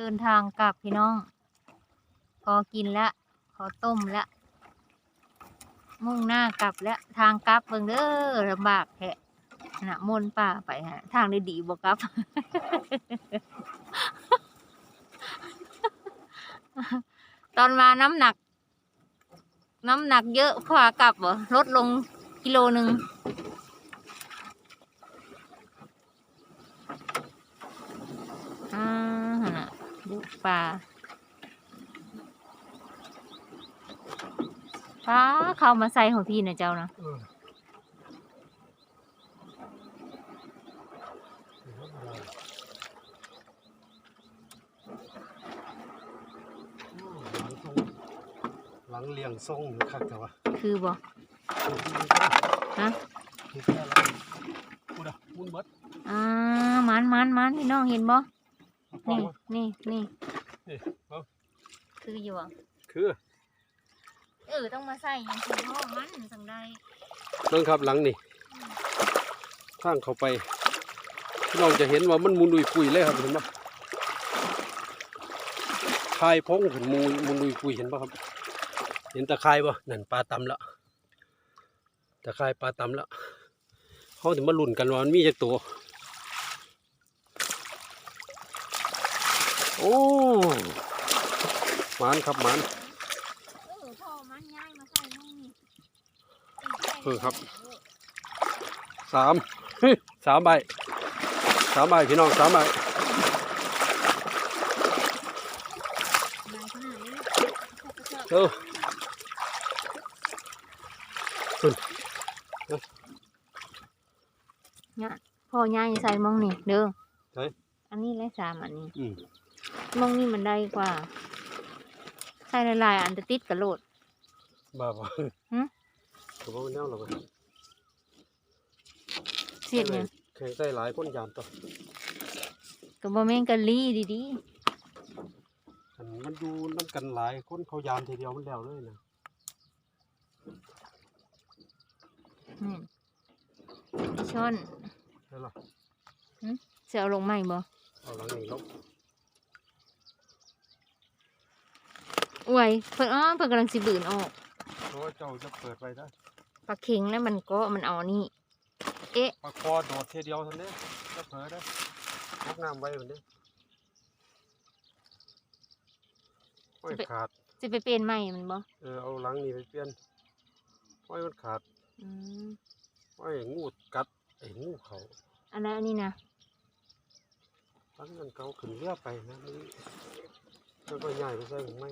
เดินทางกลับพี่น้อง พอกินแล้วขอต้มแล้ว มุ่งหน้ากลับแล้วทางกลับเบิ่งเด้อลำบากแท้นะมนป่าไปฮะทางได้ดีบ่กลับตอนมาน้ำหนัก น้ำหนักเยอะขวากลับบ่ลดลงกิโลหนึ่ง อ่าหั่นน่ะ บุกป่าป้าเข้ามาใส่ของพี่นะเจ้านะเออหลังเลียงทรงอยู่คักแต่ว่าคือบ่ฮะคือแค่อะไรพูดอะมุนเบิดอ่ามันมันมันพี่น้องเห็นบ่เอา นี่มานี่นี่นี่เอาคืออยู่อะคือเออต้องมาใส่อยังคือห้องมันสังได้นั่งครับหลังนี่ทางเข้าไปพี่น้องจะเห็นว่ามันมุนดุยปุยเลยครับเห็นปะคายพงขึ้นมูมุนดุยปุยเห็นปะครับ เห็นตะไคร่ปะนั่นปลาตำแล้วตะไคร่ปลาตำแล้วเขาถึงมาลุ่นกันว่ามันมีจักตัว อ้หมานครับหมานเออพ่อมันย้ายมาใส่ห้องนี่เออครับสามสามใบสามใบพี่น้องสามใบได้ขนาดนี้เออเนี่ยพ่อย้ายใส่มองนี่เด้อใช่อันนี้เลยสามอันนี้อื มมองนี่มันได้กว่า ใส่หลายๆอันจะติดกระโหลดบ้าบ่หึผมว่ามันแนวหรอกเสียดเนี่ยแข่งใส่หลายคนยามต่อกับ่แม่งกะลี่ดีอันมันอยู่น้ำกันหลายคนเขายามทีเดียวมันแล้วเลยนะๆนี่ไอ้ช้อนใช่หรอเสียเอาลงใหม่บ่เอาหลังนี้ลบ อวยเพิ่นอ้อเพิ่นกำลังสิบืนออกเพราะว่าเจ้าจะเปิดไปได้ปลาเข็งแล้วมันก็มันเอานี่ เอ๊ะปลาคอโดดทีเดียวเท่านี้จะเปิดได้พกน้ำไว้แบบนี้ไม่ขาดสิไปเปลี่ยนใหม่มันบ่เออเอาหลังนี้ไปเปลี่ยนไว้มันขาดอืมไว้งูกัดไอ้งูเขาอันนั้นอันนี้นะตั้งนั้นเขาขึ้นเรือไปนะนี่แล้วก็ย้ายไปใส่หรือไม่